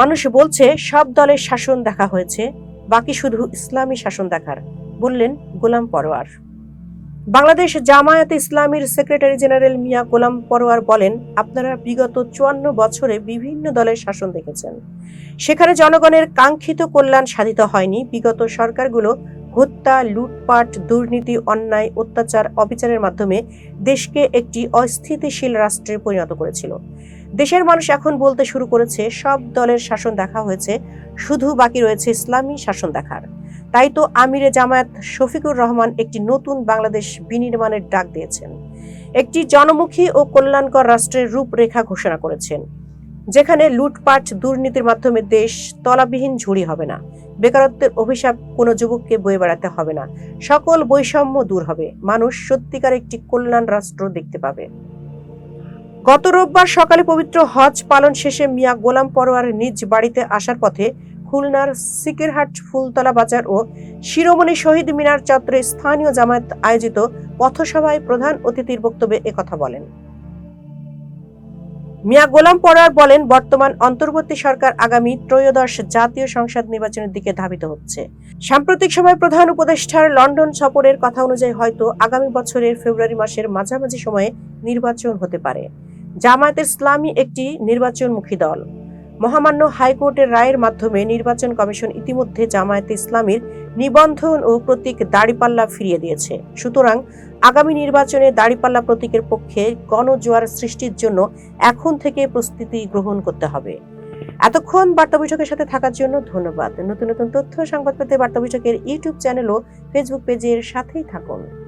মানুষ বলছে, সব দলের শাসন দেখা হয়েছে, বাকি শুধু ইসলামী শাসন দেখার, বললেন গোলাম পরোয়ার। বাংলাদেশ জামায়াতে ইসলামীর সেক্রেটারি জেনারেল মিয়া গোলাম পরোয়ার বলেন, আপনারা বিগত চুয়ান্ন বছরে বিভিন্ন দলের শাসন দেখেছেন। সেখানে জনগণের কাঙ্ক্ষিত কল্যাণ সাধিত হয়নি। বিগত সরকারগুলো হত্যা, লুটপাট, দুর্নীতি, অন্যায়, অত্যাচার, অবিচারের মাধ্যমে দেশকে একটি অস্থিতিশীল রাষ্ট্রে পরিণত করেছিল। দেশের মানুষ এখন বলতে শুরু করেছে, সব দলের শাসন দেখা হয়েছে, শুধু বাকি রয়েছে ইসলামী শাসন দেখার। তাই তো আমিরে জামায়াত শফিকুর রহমান একটি নতুন বাংলাদেশ বিনির্মাণের ডাক দিয়েছেন। একটি জনমুখী ও কল্যাণকর রাষ্ট্রের রূপরেখা ঘোষণা করেছেন, যেখানে লুটপাট, দুর্নীতির মাধ্যমে দেশ তলাবিহীন ঝুড়ি হবে না, বেকারত্বের অভিশাপ কোনো যুবককে বয়ে বেড়াতে হবে না, সকল বৈষম্য দূর হবে, মানুষ সত্যিকার একটি কল্যাণ রাষ্ট্র দেখতে পাবে। গত রোববার সকালে পবিত্র হজ পালন শেষে মিয়া গোলাম পরোয়ার নিজ বাড়িতে আসার পথে খুলনার সিকেরহাট, ফুলতলা বাজার ও শিরোমণি শহীদ মিনার চত্বরে স্থানীয় জামায়াত আয়োজিত পথসভায় প্রধান অতিথির বক্তব্যে একথা বলেন। মিয়া গোলাম পরোয়ার বলেন, বর্তমান অন্তর্বর্তী সরকার আগামী ত্রয়োদশ জাতীয় সংসদ নির্বাচনের দিকে ধাবিত হচ্ছে। সাম্প্রতিক সময় প্রধান উপদেষ্টার লন্ডন সফরের কথা অনুযায়ী হয়তো আগামী বছরের ফেব্রুয়ারি মাসের মাঝামাঝি সময়ে নির্বাচন হতে পারে। জামায়াত ইসলামী একটি নির্বাচনমুখী দল। মহামান্য হাইকোর্টের রায়ের মাধ্যমে নির্বাচন কমিশন ইতিমধ্যে জামায়াতে ইসলামীর নিবন্ধন ও প্রতীক দাড়িপাল্লা ফিরিয়ে দিয়েছে। সুতরাং আগামী নির্বাচনে দাড়িপাল্লা প্রতীকের পক্ষে গণজোয়ার সৃষ্টির জন্য এখন থেকে প্রস্তুতি গ্রহণ করতে হবে। এতক্ষণ বার্তা বৈঠকের সাথে থাকার জন্য ধন্যবাদ। নতুন নতুন তথ্য সংবাদ পেতে বার্তা বৈঠকের ইউটিউব চ্যানেল ও ফেসবুক পেজের সাথেই থাকুন।